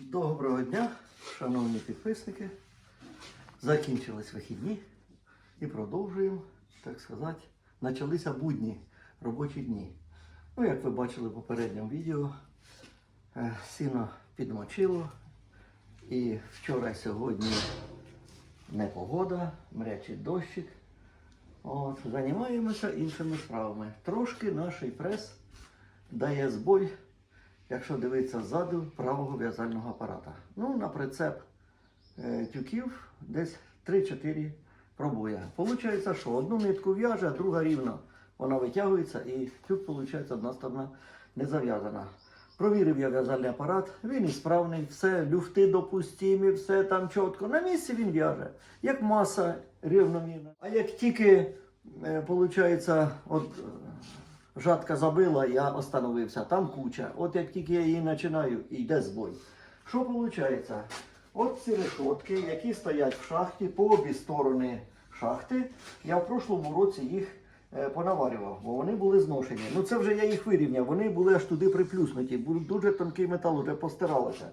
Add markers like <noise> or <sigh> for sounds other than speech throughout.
Доброго дня, шановні підписники. Закінчились вихідні і продовжуємо, так сказати, почалися будні, робочі дні. Ну, як ви бачили в попередньому відео, е, сіно підмочило. І вчора, сьогодні непогода, мрячий дощик. От, займаємося іншими справами. Трошки наш прес дає збой, якщо дивитися ззаду правого в'язального апарата. Ну, на прицеп е, тюків десь 3-4 пробоя. Получається, що одну нитку в'яже, а друга рівно. Вона витягується і тюк, виходить, одна сторона не зав'язана. Провірив я в'язальний апарат, він ісправний, все, люфти допустимі, все там чітко. На місці він в'яже, як маса рівномірна. А як тільки, виходить, от е, жатка забила, я остановився, там куча. От як тільки я її починаю, йде збой. Що виходить? От ці решотки, які стоять в шахті по обі сторони шахти, я в прошлому році їх е, понаварював, бо вони були зношені. Ну це вже я їх вирівняв, вони були аж туди приплюснуті, дуже тонкий метал, вже постиралося.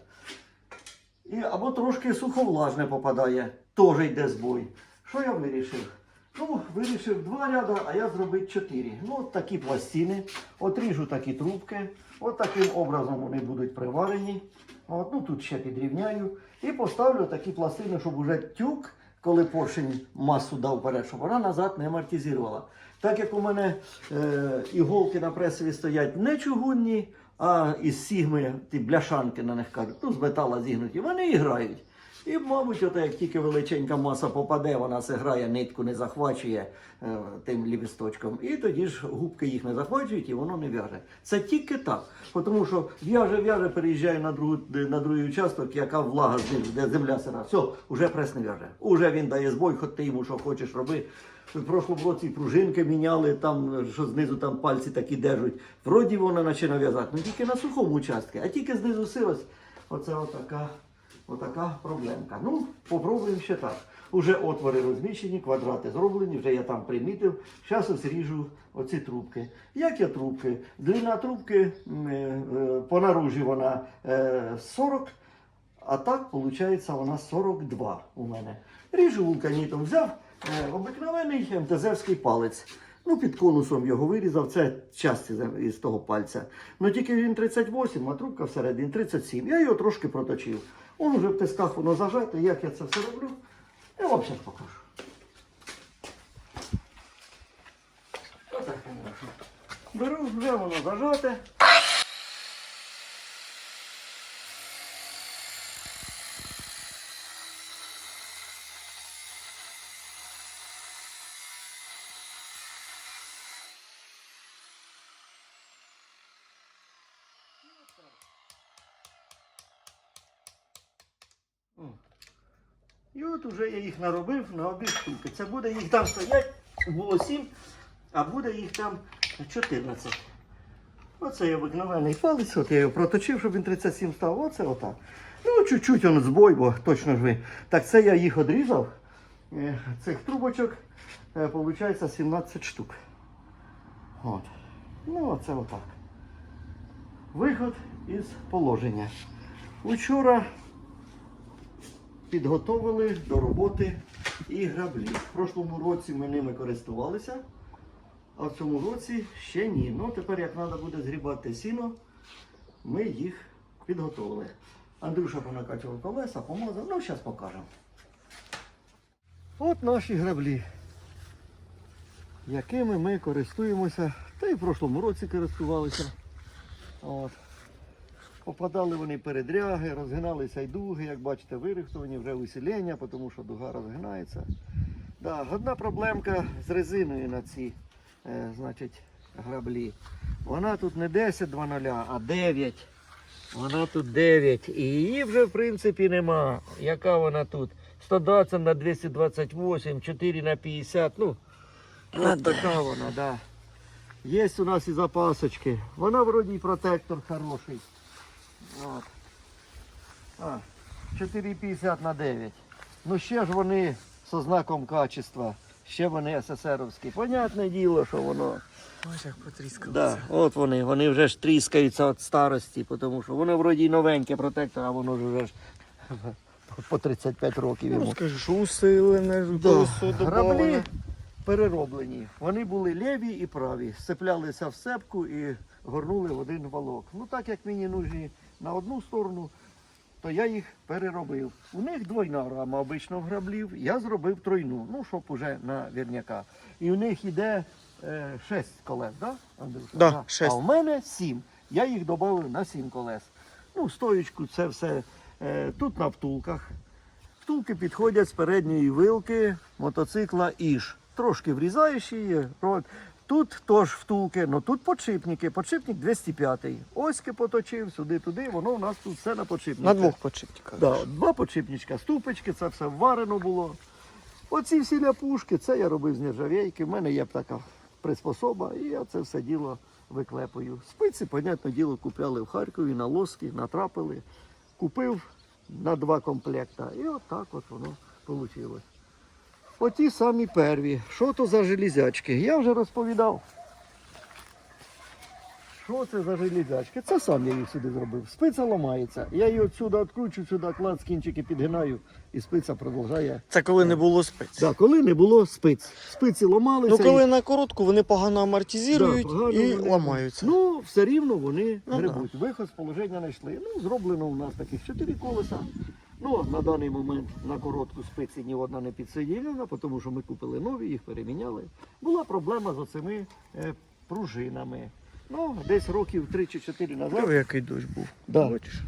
І, або трошки суховлажне попадає, теж йде збой. Що я вирішив? Ну, вирішив два ряда, а я зробив чотири. Ну, от такі пластини, отріжу такі трубки, от таким образом вони будуть приварені. От, ну, тут ще підрівняю. І поставлю такі пластини, щоб уже тюк, коли поршень масу дав вперед, щоб вона назад не амортизувала. Так як у мене е, іголки на пресові стоять не чугунні, а із сігми, ті бляшанки на них кажуть, ну з метала зігнуті, вони і грають. І, мабуть, ото як тільки величенька маса попаде, вона зіграє, нитку не захвачує е, тим ліпісточком. І тоді ж губки їх не захвачують і воно не в'яже. Це тільки так. Тому що в'яже, в'яже, переїжджає на, другу, на другий участок, яка влага де земля сира. Все, уже прес не в'яже. Уже він дає збой, хоч ти йому що хочеш роби. В прошлому році пружинки міняли, там, що знизу там пальці такі держать. Вроді вона починає в'язати, ну тільки на сухому участку, а тільки знизу сирость. Оце отака. Отака проблемка. Ну, попробуємо ще так. Уже отвори розміщені, квадрати зроблені, вже я там примітив. Зараз ось ріжу оці трубки. Як я трубки? Длина трубки е, е, по наружі вона е, 40, а так, виходить, вона 42 у мене. Ріжу вулканітом, взяв е, обикновений МТЗовський палець. Ну, під конусом його вирізав, це часті із того пальця. Ну тільки він 38, а трубка всередині 37. Я його трошки проточив. Он вже в тисках воно зажато, як я це все роблю. Я вам зараз покажу. Отак. Беру, вже воно зажате. І от уже я їх наробив на обі штуки. Це буде їх там стоять, було 7, а буде їх там 14. Оце є обикновений палець, от я його проточив, щоб він 37 став. Оце отак. Ну, чуть-чуть он збой, бо точно ж ви. Так це я їх одрізав. Е, Цих трубочок, е, виходить, 17 штук. От. Ну, оце отак. Виход із положення. Учора підготовили до роботи і граблі. В прошлому році ми ними користувалися, а в цьому році ще ні. Ну тепер, як треба буде згрібати сіно, ми їх підготовили. Андрюша понакачував колеса, помазав, ну зараз покажемо. От наші граблі, якими ми користуємося, та й в прошлому році користувалися. От. Попадали вони передряги, розгиналися й дуги, як бачите, вирихтовані вже усілення, тому що дуга розгинається. Да, одна проблемка з резиною на ці е, значить, граблі. Вона тут не 10 2.0, а 9. Вона тут 9. І її вже в принципі нема. Яка вона тут? 120 на 228, 4 на 50. Ну, от така вона, да. Є у нас і запасочки. Вона вроді і протектор хороший. От. А, 4,50 на 9. Ну ще ж вони зі знаком качества. ще вони СССРовські. Понятне діло, що воно. Ось як потріскалося. Да, от вони, вони вже ж тріскаються від старості, тому що воно вроді новеньке протектор, а воно ж вже ж <laughs> по 35 років Ну, йому. скажеш, усилене, Да. Граблі перероблені. Вони були ліві і праві. Сцеплялися в сепку і горнули в один валок. Ну так як мені нужні на одну сторону, то я їх переробив. У них двойна рама обично граблів, я зробив тройну, ну щоб уже на вірняка. І у них йде е, шесть колес, да, Андрюша? Да, шесть. А в мене сім. Я їх додав на сім колес. Ну, стоючку, це все е, тут на втулках. Втулки підходять з передньої вилки мотоцикла Іж. Трошки врізаєш її. рот. Тут теж втулки, але тут подшипники. Подшипник 205. Оськи поточив, сюди-туди, воно у нас тут все на подшипниках. На двох подшипниках. Да, два подшипничка, ступочки, це все варено було. Оці всі ляпушки, це я робив з нержавійки. В мене є така приспособа, і я це все діло виклепую. Спиці, понятне діло, купляли в Харкові на лоски, натрапили. Купив на два комплекта. І от так от воно вийшло. Оті самі перві. Що то за железячки? Я вже розповідав. Що це за железячки? Це сам я їх сюди зробив. Спиця ламається. Я її отсюди відкручу, сюди клад, кінчики підгинаю, і спиця продовжує. Це коли не було спиць. Да, коли не було спиць. Спиці ламалися. Ну коли і- на коротку, вони погано амортизують Да, і вони- ламаються. Ну, все рівно вони Ну, грибуть. Виход з положення знайшли. Ну, зроблено у нас таких чотири колеса. Ну, на даний момент на коротку спиці ні одна не підсоєднена, тому що ми купили нові, їх переміняли. Була проблема з оцими е, пружинами. Ну, десь років 3 чи 4 назад. Диви, який дощ був. Да. Бачиш?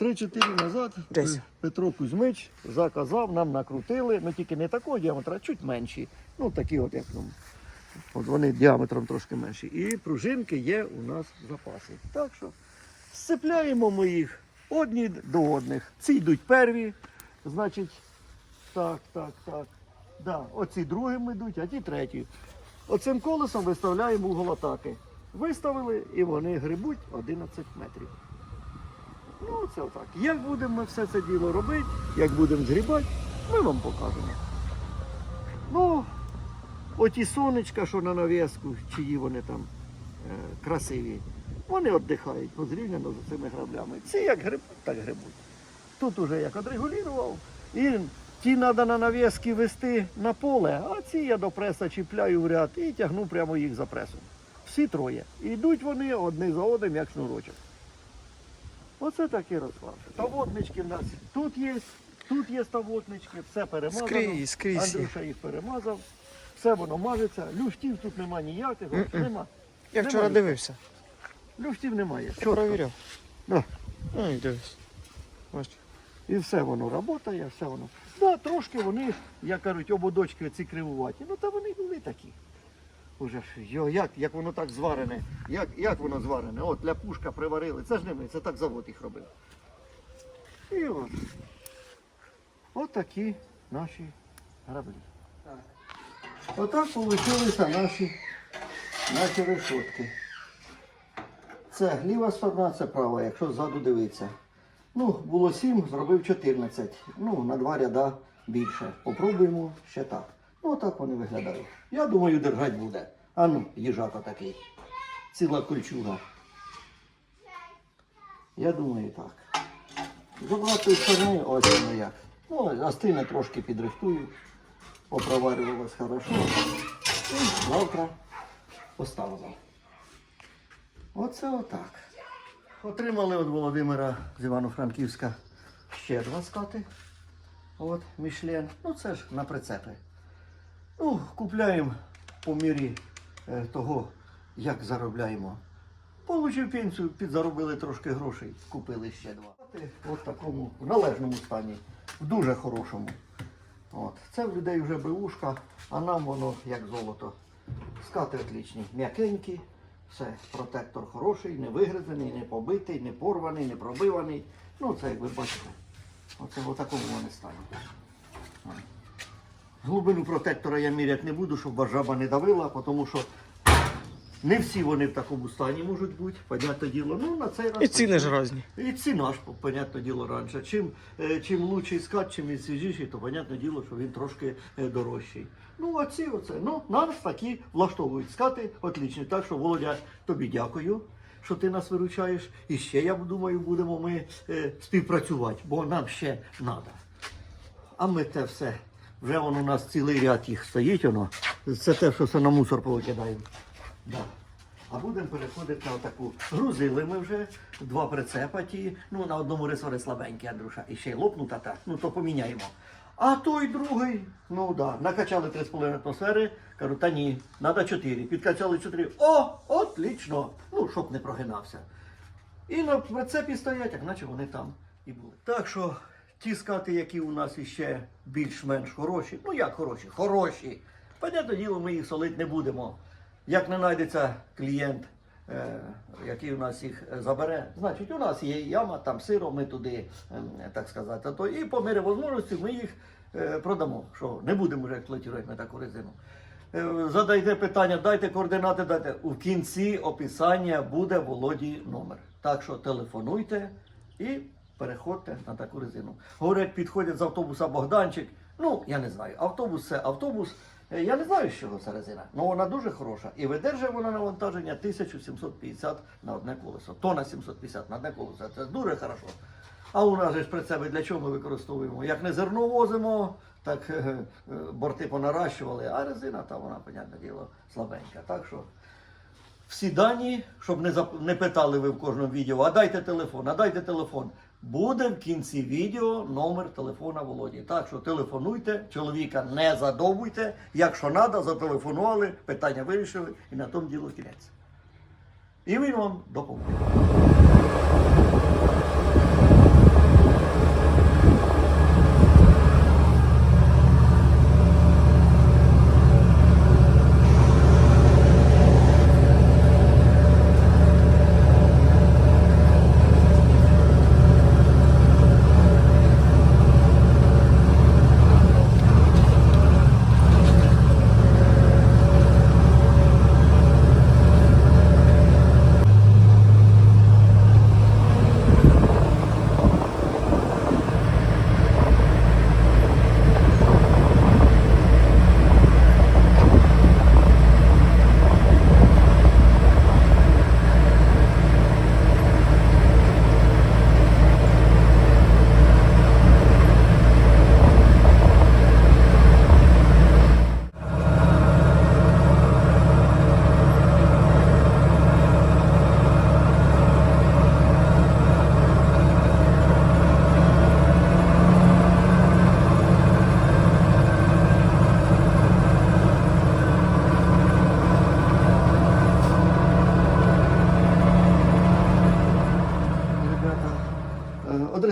3-4 назад Десь. Петро Кузьмич заказав, нам накрутили, ну тільки не такого діаметра, а чуть менші. Ну такі от як ну, от вони діаметром трошки менші. І пружинки є у нас в запасі. Так що сцепляємо ми їх одні до одних. Ці йдуть перві, значить, так, так, так. Да, оці другим йдуть, а ті треті. Оцим колесом виставляємо угол атаки. Виставили і вони грибуть 11 метрів. Ну, це отак. Як будемо ми все це діло робити, як будемо згрібати, ми вам покажемо. Ну, оті сонечка, що на нав'язку, чиї вони там е, красиві, вони віддихають позрівняно з цими граблями. Ці як грибуть, так грибуть. Тут уже як отрегулював, і ті треба на нав'язки вести на поле, а ці я до преса чіпляю в ряд і тягну прямо їх за пресом. Всі троє. І йдуть вони одне за одним, як шнурочок. Оце такий розклад. Тавотнички в нас тут є, тут є тавотнички, все перемазано. Скрізь, скрізь. Андрюша їх перемазав, все воно мажеться. Люштів тут нема ніяких, нема. Я вчора дивився. Люштів немає. Я Чітко. провіряв. Да. Ну і дивись. І все воно працює, все воно. Да, трошки вони, як кажуть, ободочки ці кривуваті. Ну та вони були такі. Уже ж йо, як, як воно так зварене? Як, як воно зварене? От ляпушка приварили. Це ж не ми, це так завод їх робив. І от. От такі наші граблі. Отак вийшли наші, наші решотки. Це ліва сторона, це права, якщо ззаду дивитися. Ну, було 7, зробив 14. Ну, на два ряда більше. Попробуємо ще так. Ну, так вони виглядають. Я думаю, держать буде. А ну, їжака такий. Ціла кольчуга. Я думаю, так. З сторони, ось воно як. Ну, остине трошки підрихтую. Попроварювалось хорошо. І завтра поставимо. Оце отак. Отримали від Володимира з Івано-Франківська ще два скати. От, Мішлен. Ну це ж на прицепи. Ну, купляємо по мірі е, того, як заробляємо. Получив пенсію, підзаробили трошки грошей, купили ще два. От такому в належному стані, в дуже хорошому. От. Це в людей вже беушка, а нам воно як золото. Скати отлічні, м'якенькі, все, протектор хороший, не вигризений, не побитий, не порваний, не пробиваний. Ну, це як ви бачите. Оце в такому вони стані. Глубину протектора я міряти не буду, щоб жаба не давила, тому що Не всі вони в такому стані можуть бути, понятне діло. Ну, на цей раз. І ціни ж різні. І ціна ж, понятне діло, раніше. Чим, е, чим лучший скат, чим він свіжіший, то понятне діло, що він трошки е, дорожчий. Ну, а ці оце. Ну, нас такі влаштовують скати, отлічні. Так що, Володя, тобі дякую, що ти нас виручаєш. І ще, я думаю, будемо ми е, співпрацювати, бо нам ще треба. А ми те все. Вже воно у нас цілий ряд їх стоїть, воно. Це те, що все на мусор повикидаємо. Да. А будемо переходити на таку. Грузили ми вже два прицепа ті. Ну, на одному ресори слабенькі, Андрюша. І ще й лопнута та, ну то поміняємо. А той другий, ну да, накачали 3,5 атмосфери. Кажу, та ні, треба 4. Підкачали 4. О, отлично! Ну, щоб не прогинався. І на прицепі стоять, як наче вони там і були. Так що ті скати, які у нас іще більш-менш хороші, ну як хороші, хороші. Понятне діло, ми їх солити не будемо. Як не знайдеться клієнт, е, який у нас їх е, забере, значить у нас є яма, там сиро, ми туди, ем, так сказати, то і по мірі можливості ми їх е, продамо. Що не будемо вже експлуатувати на таку резину. Е, Задайте питання, дайте координати, дайте. У кінці описання буде Володі номер. Так що телефонуйте і переходьте на таку резину. Говорять, підходять з автобуса Богданчик. Ну, я не знаю, автобус це автобус. Е, Я не знаю, з чого ця резина, але вона дуже хороша. І видержує вона навантаження 1750 на одне колесо. Тона 750 на одне колесо. Це дуже хорошо. А у нас ж прицепи для чого ми використовуємо? Як не зерно возимо, так е, е, борти понаращували, а резина там вона, понятне діло, слабенька. Так що всі дані, щоб не, зап- не питали ви в кожному відео, а дайте телефон, а дайте телефон. Буде в кінці відео номер телефона Володі. Так що телефонуйте, чоловіка не задовбуйте. Якщо треба, зателефонували, питання вирішили і на тому діло кінець. І він вам допоможе. Ребята,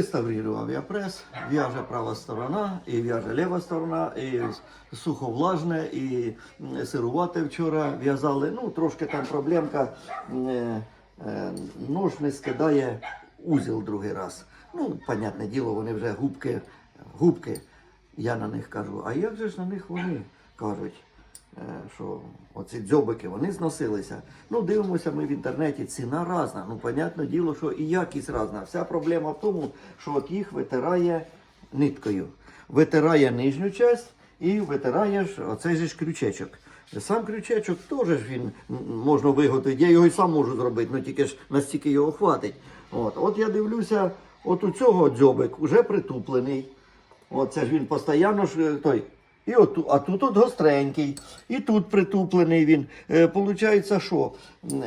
Отреставрировав я прес, в'яже права сторона, і в'яже ліва сторона, і суховлажне, і м, сирувате вчора в'язали. Ну, трошки там проблемка. е, е, Нож не скидає узіл другий раз. Ну, понятне діло, вони вже губки, губки. Я на них кажу, а як же ж на них вони кажуть? Е, що оці дзьобики вони зносилися. Ну, дивимося ми в інтернеті, ціна різна. Ну, понятне діло, що і якість різна. Вся проблема в тому, що от їх витирає ниткою. Витирає нижню часть і витирає оцей же ж крючечок. Сам крючечок теж він можна виготовити. Я його і сам можу зробити, ну тільки ж настільки його хватить. От, от я дивлюся, от у цього дзьобик вже притуплений. Оце ж він постійно ж е, той. І от, а тут от гостренький, і тут притуплений він. Е, получається, що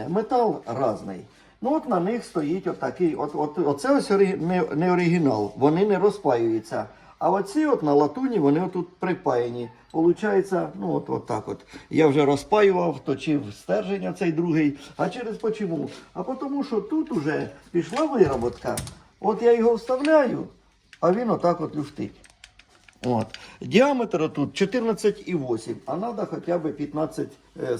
метал різний. Ну от на них стоїть отакий, от, от, оце ось не, не оригінал, вони не розпаюються. А оці от на латуні вони отут припаяні. Получається, ну от, от так от. Я вже розпаював, точив стерження цей другий. А через почему? А тому, що тут уже пішла вироботка. От я його вставляю, а він отак от люфтить. От. Діаметр тут 14,8, а треба хоча б 15 е.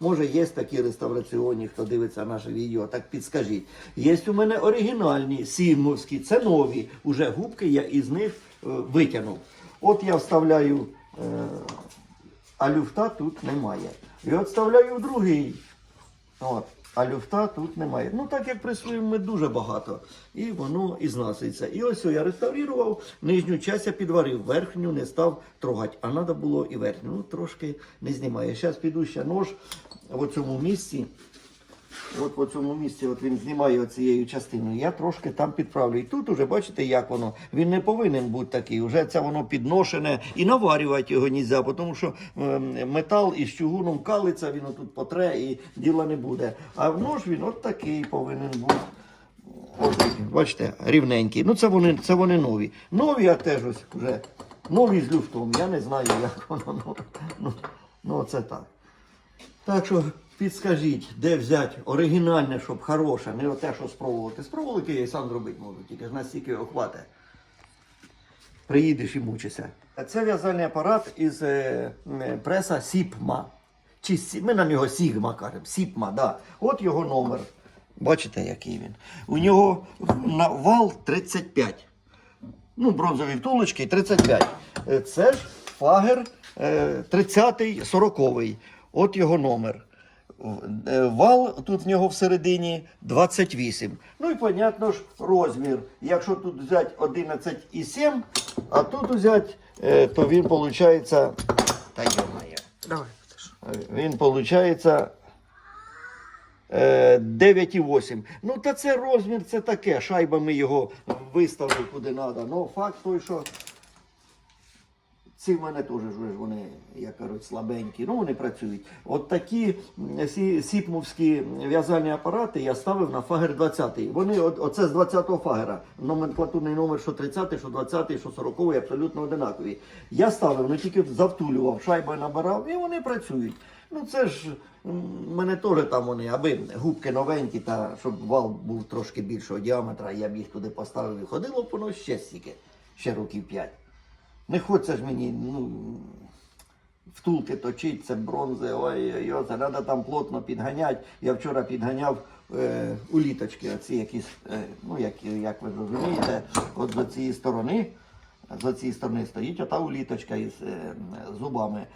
Може, є такі реставраційні, хто дивиться наше відео, так підскажіть. Є у мене оригінальні сімовські, це нові. Уже губки я із них е, витягнув. От я вставляю, е, а люфта тут немає. І от вставляю в другий От. А люфта тут немає. Ну так як пресуємо ми дуже багато. І воно і зноситься. І ось я реставрував, нижню часть я підварив, верхню не став трогати. А треба було і верхню. Ну трошки не знімає. Зараз піду ще нож в цьому місці. От по цьому місці от він знімає оцією частиною. Я трошки там підправлю. І тут уже бачите, як воно. Він не повинен бути такий. Уже це воно підношене і наварювати його нельзя, тому що ем, метал із чугуном калиться, він отут потре і діла не буде. А нож він от такий повинен бути. Бачите, рівненький. Ну це вони, це вони нові. Нові, а теж ось вже нові з люфтом. Я не знаю, як воно. Ну, ну, ну це так. Так що підскажіть, де взяти оригінальне, щоб хороше, не те, що спробувати. Спробувати я і сам зробити можу, тільки ж настільки його хватить. Приїдеш і мучишся. Це в'язальний апарат із е, м, преса Сіпма. Чи ми на нього Сігма кажемо. Сіпма, да. От його номер. Бачите, який він. У нього на вал 35. Ну, бронзові втулочки 35. Е, Це ж фагер е, 30-й, 40-й. От його номер. Е, Вал тут в нього всередині 28. Ну і понятно ж розмір. Якщо тут взяти 11,7, а тут взяти, е, то він виходить. Та йомає. Давай, Він виходить 9,8. Ну, та це розмір, це таке. Шайбами його виставив куди треба. Ну, факт той, що ці в мене теж вони, як кажуть, слабенькі. Ну, вони працюють. От такі сіпмовські в'язальні апарати я ставив на фагер 20. Вони, оце з 20-го фагера. Номенклатурний номер, що 30, що 20-й, що 40-й, абсолютно одинакові. Я ставив, ну тільки завтулював, шайбою набирав, і вони працюють. Ну це ж мене теж там вони, аби губки новенькі, та щоб вал був трошки більшого діаметра, я б їх туди поставив і ходило воно ще стільки, ще років 5. Не хочеться ж мені, ну, втулки точить, це бронзи, ой-ой-ой, це треба там плотно підганяти. Я вчора підганяв е, уліточки, оці якісь, е, ну як, як ви розумієте, от з цієї сторони. З цієї сторони стоїть ота уліточка із е, зубами.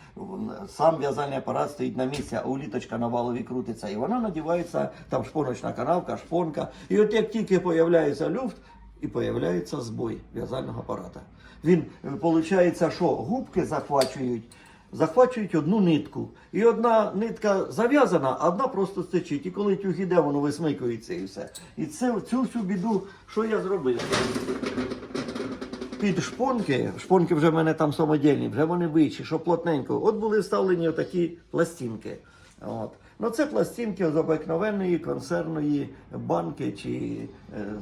Сам в'язальний апарат стоїть на місці, а уліточка на валові крутиться. І вона надівається, там шпоночна канавка, шпонка. І от як тільки з'являється люфт, і з'являється збой в'язального апарата. Він, виходить, що губки захвачують, захвачують одну нитку. І одна нитка зав'язана, а одна просто стечить. І коли тюг іде, воно висмикується і все. І це, цю всю біду, що я зробив? Під шпонки, шпонки вже в мене там самодільні, вже вони вищі, що плотненько. От були вставлені отакі пластинки. От. Ну це пластинки з обикновенної консервної банки чи е, е,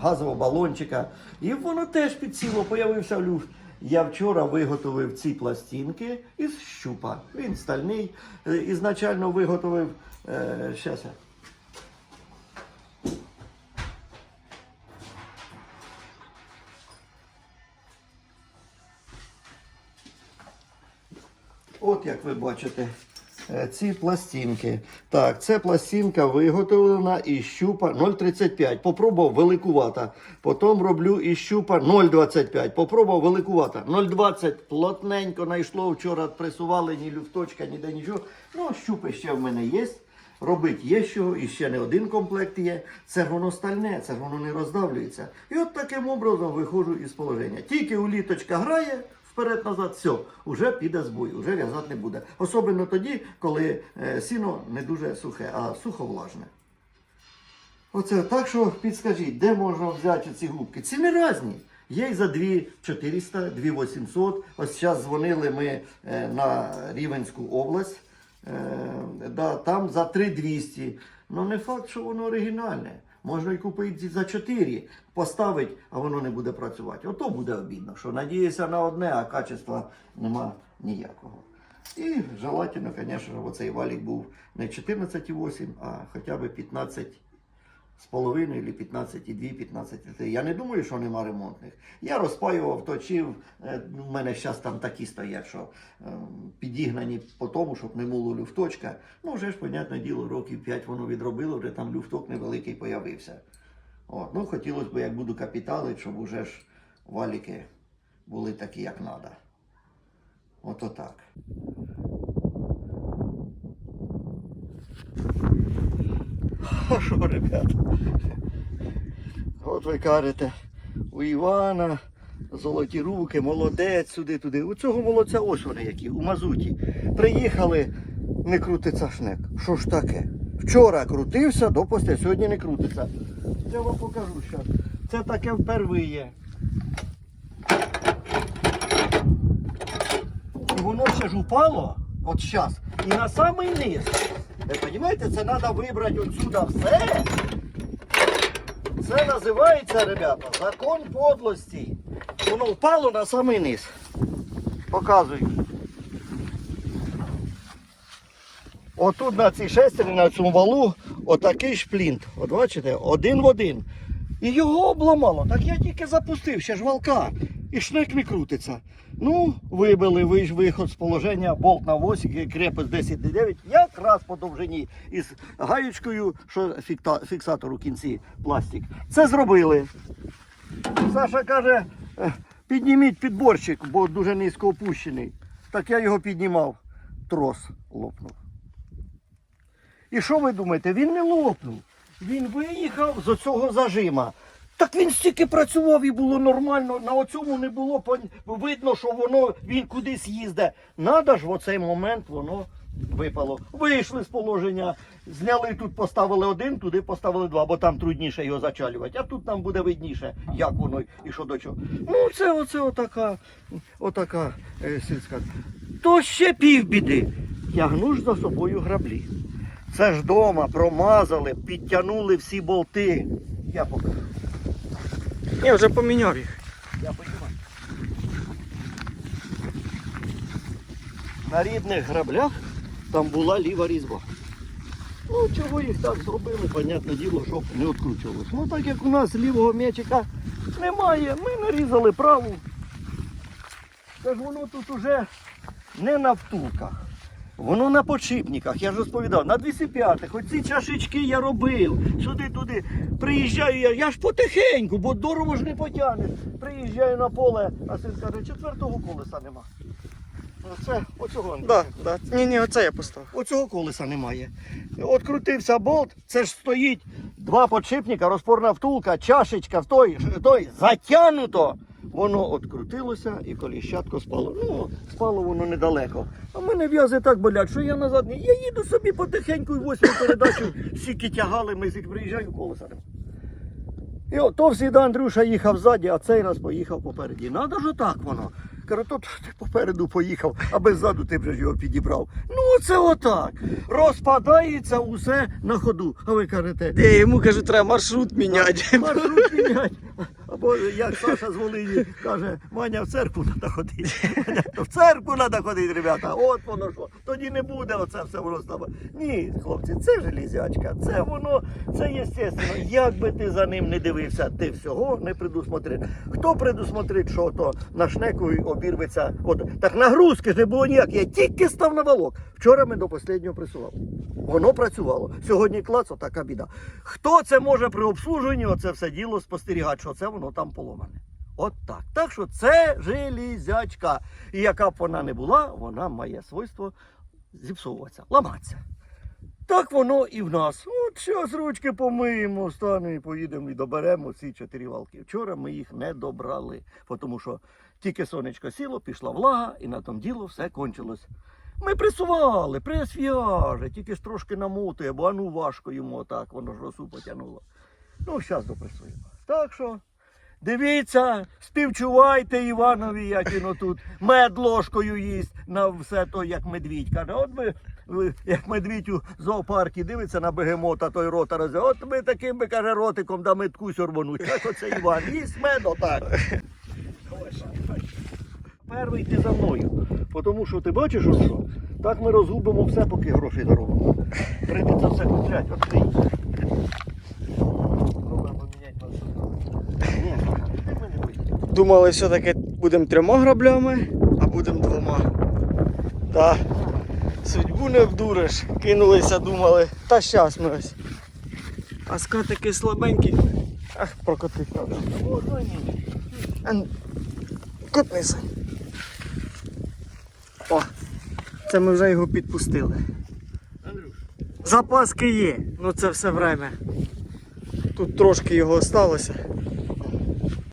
газового балончика. І воно теж підсіло, появився люфт. Я вчора виготовив ці пластинки із щупа. Він стальний. Е, Ізначально виготовив. Е. От як ви бачите, ці пластинки. Так, це пластинка виготовлена із щупа 0,35. Попробував великувата. Потім роблю із щупа 0,25. Попробував великувата. 0,20 плотненько знайшло. Вчора пресували ні люфточка, ніде нічого. Ну, щупи ще в мене є. Робить є що, і ще не один комплект є. Це воно стальне, це воно не роздавлюється. І от таким образом виходжу із положення. Тільки уліточка грає, вперед-назад, все, вже піде збой, вже в'язати не буде. Особливо тоді, коли е, сіно не дуже сухе, а суховлажне. Оце так що підскажіть, де можна взяти ці губки? Ціни різні. Є й за 2400, 2800. Ось зараз дзвонили ми е, на Рівенську область. Е, там за 3200. Ну не факт, що воно оригінальне. Можна і купити за 4, поставити, а воно не буде працювати. Ото буде обідно, що надіюся на одне, а качества нема ніякого. І желательно, звісно, оцей валік був не 14,8, а хоча б 15 з половиною, або 15,2, 15,3. Я не думаю, що нема ремонтних. Я розпаював, точив. Е, У мене зараз там такі стоять, що е, підігнані по тому, щоб не було люфточка. Ну, вже ж, понятне діло, років 5 воно відробило, вже там люфток невеликий появився. От, ну, хотілося б, як буду капіталити, щоб уже ж валіки були такі, як треба. Ото так. А що, ребята? От ви кажете, у Івана золоті руки, молодець сюди туди. У цього молодця ось вони які, у мазуті. Приїхали, не крутиться шнек. Що ж таке? Вчора крутився, допусти, сьогодні не крутиться. Я вам покажу зараз. Це таке впервиє. Воно ще ж упало, от зараз, і на самий низ. Ви розумієте, це треба вибрати отсюда все. Це називається, ребята, закон подлості. Воно впало на самий низ. Показую. Отут на цій шестері, на цьому валу, отакий шплінт. От бачите, один в один. І його обламало. Так я тільки запустив, ще ж валка. І шнек не крутиться. Ну, вибили виход з положення, болт на восі, крепость 10,9, якраз по довжині із гаючкою, що фіксатор у кінці пластик. Це зробили. Саша каже, «Е, підніміть підборчик, бо дуже низько опущений. Так я його піднімав, трос лопнув. І що ви думаєте? Він не лопнув. Він виїхав з оцього зажима. Так він стільки працював і було нормально. На оцьому не було видно, що воно він кудись їздить. Надо ж в оцей момент воно випало. Вийшли з положення, зняли тут, поставили один, туди поставили два, бо там трудніше його зачалювати. А тут нам буде видніше, як воно і що до чого. Ну, це оце отака, отака е, сільська. То ще півбіди. Тягну ж за собою граблі. Це ж дома промазали, підтягнули всі болти. Я покажу. Я вже поміняв їх. Я понимаю. На рідних граблях там була ліва різьба. Ну, чого їх так зробили, понятне діло, щоб не відкручувалось. Ну так як у нас лівого м'ячика немає, ми нарізали праву. Та воно тут уже не на втулках. Воно на подшипниках, я ж розповідав, на 205-х. Оці чашечки я робив. Сюди-туди. Приїжджаю я, я ж потихеньку, бо дорого ж не потягнеш. Приїжджаю на поле, а син каже, четвертого колеса нема. Оце, оцього не Да, да. Ні, ні, оце я поставив. Оцього колеса немає. От крутився болт, це ж стоїть два подшипника, розпорна втулка, чашечка в той, той затягнуто. Воно открутилося і коліщатко спало. Ну, спало воно недалеко. А мене в'язи так болять, що я назад не. Я їду собі потихеньку і восьму передачу, стільки тягали, ми зі- приїжджаю колеса. І от то всіда Андрюша їхав ззаді, а цей раз поїхав попереді. Надо ж отак воно. Кажу, то ти попереду поїхав, а без ззаду ти вже його підібрав. Ну це отак. Розпадається усе на ходу. А ви кажете, Я йому кажу, треба маршрут міняти. маршрут міняти. Як Саша з Волині каже, Маня в церкву треба ходити. Маня, в церкву треба ходити, ребята. От воно що. Тоді не буде оце все воно. Ні, хлопці, це железячка. Це воно, це естественно. Як би ти за ним не дивився, ти всього не предусмотриш. Хто предусмотрить, що то на шнеку обірветься? От так нагрузки ж не було ніяк. Я тільки став на валок. Вчора ми до останнього присували. Воно працювало. Сьогодні клац, така біда. Хто це може при обслужуванні оце все діло спостерігати, що це воно там поломане? От так. Так що це железячка. І яка б вона не була, вона має свойство зіпсовуватися, ламатися. Так воно і в нас. От зараз ручки помиємо, встанемо і поїдемо і доберемо ці чотири валки. Вчора ми їх не добрали, тому що тільки сонечко сіло, пішла влага, і на тому діло все кончилось. Ми пресували, прес в'яже, тільки ж трошки намотує, бо а ну важко йому так, воно ж росу потягнуло. Ну, зараз допресуємо. Так що, дивіться, співчувайте Іванові, як він отут мед ложкою їсть на все то, як медвідь. Каже, от ми, як медвідь у зоопаркі дивиться на бегемота, той рота розе. От ми таким би, каже, ротиком да метку сьорбануть. Так оце Іван, їсть мед отак. Перший ти за мною. Тому що ти бачиш, що? Так ми розгубимо все, поки грошей заробимо. Прийдеться все купляти, відкрий. Пробуємо поміняти маршрут. Ні, ти мене вийдеш. Думали, все-таки будемо трьома граблями, а будемо двома. Та судьбу не вдуриш. Кинулися, думали. Та щас ми ось. А скатики слабенькі. Ах, прокотився. О, ну Котнися. О, це ми вже його підпустили. Запаски є, ну це все время. Тут трошки його осталося.